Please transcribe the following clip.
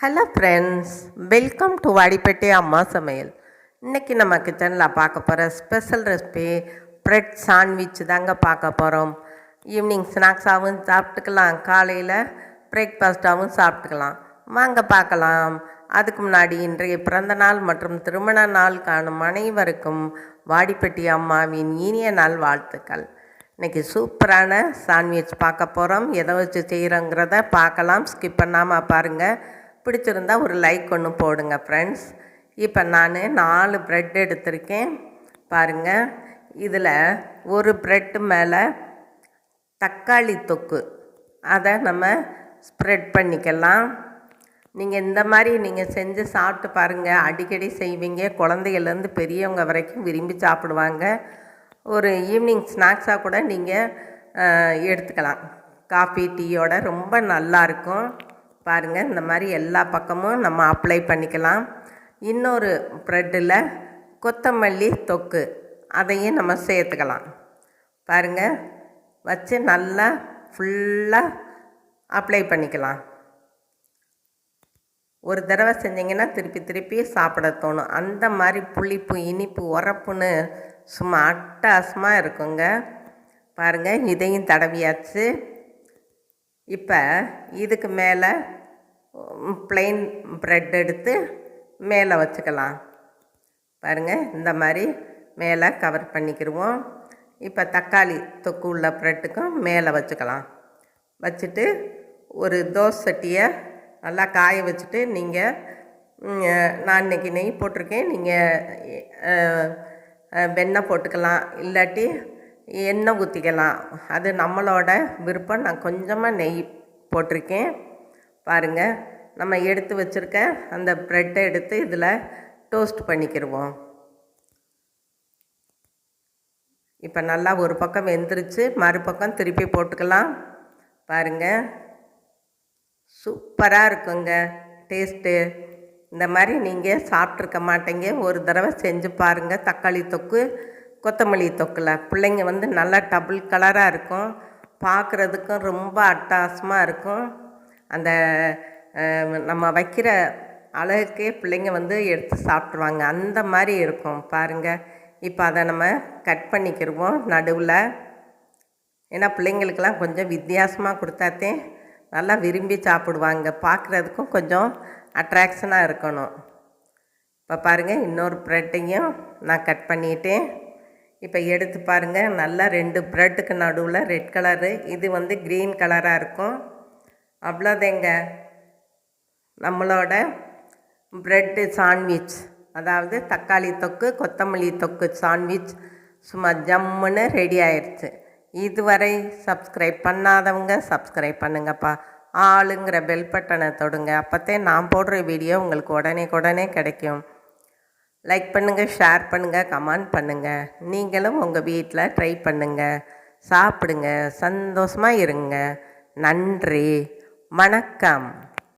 Hello friends welcome to Vadipatti அம்மா சமையல் இன்றைக்கி நம்ம கிச்சனில் பார்க்க போகிற ஸ்பெஷல் ரெசிபி ப்ரெட் சாண்ட்விச் தாங்க பார்க்க போகிறோம் ஈவினிங் ஸ்நாக்ஸாகவும் சாப்பிட்டுக்கலாம். காலையில் பிரேக்ஃபாஸ்ட்டாகவும் சாப்பிட்டுக்கலாம். வாங்க பார்க்கலாம். அதுக்கு முன்னாடி இன்றைய பிறந்த நாள் மற்றும் திருமண நாள் காணும் அனைவருக்கும் வாடிப்பட்டி அம்மாவின் இனிய நாள் வாழ்த்துக்கள். இன்றைக்கி சூப்பரான சாண்ட்விச் பார்க்க போகிறோம் எதை வச்சு செய்கிறோங்கிறத பார்க்கலாம். ஸ்கிப் பண்ணாமல் பாருங்கள் பிடிச்சிருந்தா ஒரு லைக் ஒன்று போடுங்க ஃப்ரெண்ட்ஸ் இப்போ நான் நாலு ப்ரெட் எடுத்திருக்கேன். பாருங்கள் இதில் ஒரு ப்ரெட்டு மேலே தக்காளி தொக்கு. அதை நம்ம ஸ்ப்ரெட் பண்ணிக்கலாம். நீங்கள் இந்த மாதிரி நீங்கள் செஞ்சு சாப்பிட்டு பாருங்கள் அடிக்கடி செய்வீங்க. குழந்தைகள்லேருந்து பெரியவங்க வரைக்கும் விரும்பி சாப்பிடுவாங்க. ஒரு ஈவினிங் ஸ்நாக்ஸாக கூட நீங்கள் எடுத்துக்கலாம். காஃபி டீயோட ரொம்ப நல்லாயிருக்கும் பாருங்கள் இந்த மாதிரி எல்லா பக்கமும் நம்ம அப்ளை பண்ணிக்கலாம். இன்னொரு ப்ரெட்டில் கொத்தமல்லி தொக்கு அதையும் நம்ம சேர்த்துக்கலாம். பாருங்கள் வச்சு நல்லா ஃபுல்லாக அப்ளை பண்ணிக்கலாம். ஒரு தடவை செஞ்சிங்கன்னா திருப்பி திருப்பி சாப்பிட தோணும். அந்த மாதிரி புளிப்பு இனிப்பு உரப்புன்னு சும்மா அட்டகாசமாக இருக்குங்க. பாருங்கள் இதையும் தடவியாச்சு. இப்போ இதுக்கு மேலே ப்ளைன் ப்ரெட் எடுத்து மேலே வச்சுக்கலாம். பாருங்கள் இந்த மாதிரி மேலே கவர் பண்ணிக்கிடுவோம் இப்போ தக்காளி தொக்கு உள்ள ப்ரெட்டுக்கும் மேலே வச்சுக்கலாம். வச்சுட்டு ஒரு தோசை சட்டியை நல்லா காய வச்சுட்டு நீங்கள் நான் இன்றைக்கி நெய் போட்டிருக்கேன். நீங்கள் வெண்ணெய் போட்டுக்கலாம். இல்லாட்டி எண்ணெய் ஊற்றிக்கலாம் அது நம்மளோட விருப்பம். நான் கொஞ்சமாக நெய் போட்டிருக்கேன். பாருங்கள் நம்ம எடுத்து வச்சுருக்க அந்த ப்ரெட்டை எடுத்து இதில் டோஸ்ட் பண்ணிக்கிடுவோம் இப்போ நல்லா ஒரு பக்கம் வெந்துருச்சு மறுபக்கம் திருப்பி போட்டுக்கலாம். பாருங்கள் சூப்பராக இருக்குங்க டேஸ்ட்டு. இந்த மாதிரி நீங்கள் சாப்பிட்ருக்க மாட்டீங்க ஒரு தடவை செஞ்சு பாருங்கள் தக்காளி தொக்கு கொத்தமல்லி தொக்கில். பிள்ளைங்க வந்து நல்லா டபுள் கலராக இருக்கும் பார்க்குறதுக்கும் ரொம்ப அட்டாசமாக இருக்கும். அந்த நம்ம வைக்கிற அழகுக்கே பிள்ளைங்க வந்து எடுத்து சாப்பிட்ருவாங்க அந்த மாதிரி இருக்கும். பாருங்கள் இப்போ அதை நம்ம கட் பண்ணிக்கிடுவோம் நடுவில். ஏன்னா பிள்ளைங்களுக்கெல்லாம் கொஞ்சம் வித்தியாசமாக கொடுத்தாத்தே நல்லா விரும்பி சாப்பிடுவாங்க. பார்க்குறதுக்கும் கொஞ்சம் அட்ராக்ஷனாக இருக்கணும். இப்போ பாருங்கள் இன்னொரு ப்ரெட்டையும் நான் கட் பண்ணிட்டேன். இப்போ எடுத்து பாருங்கள் நல்லா ரெண்டு ப்ரெட்டுக்கு நடுவில் ரெட் கலரு. இது வந்து க்ரீன் கலராக இருக்கும். அவ்வளோதேங்க. நம்மளோட ப்ரெட்டு சாண்ட்விச் அதாவது தக்காளி தொக்கு கொத்தமல்லி தொக்கு சாண்ட்விச் சும்மா ஜம்முன்னு ரெடி ஆயிடுச்சு இதுவரை சப்ஸ்கிரைப் பண்ணாதவங்க சப்ஸ்கிரைப் பண்ணுங்கப்பா. ஆளுங்கிற பெல் பட்டனை தொடுங்க. அப்போத்தே நான் போடுற வீடியோ உங்களுக்கு உடனே உடனே கிடைக்கும். லைக் பண்ணுங்கள் ஷேர் பண்ணுங்கள் கமெண்ட் பண்ணுங்கள் நீங்களும் உங்கள் வீட்டில் ட்ரை பண்ணுங்கள் சாப்பிடுங்க. சந்தோஷமாக இருங்க. நன்றி. வணக்கம்.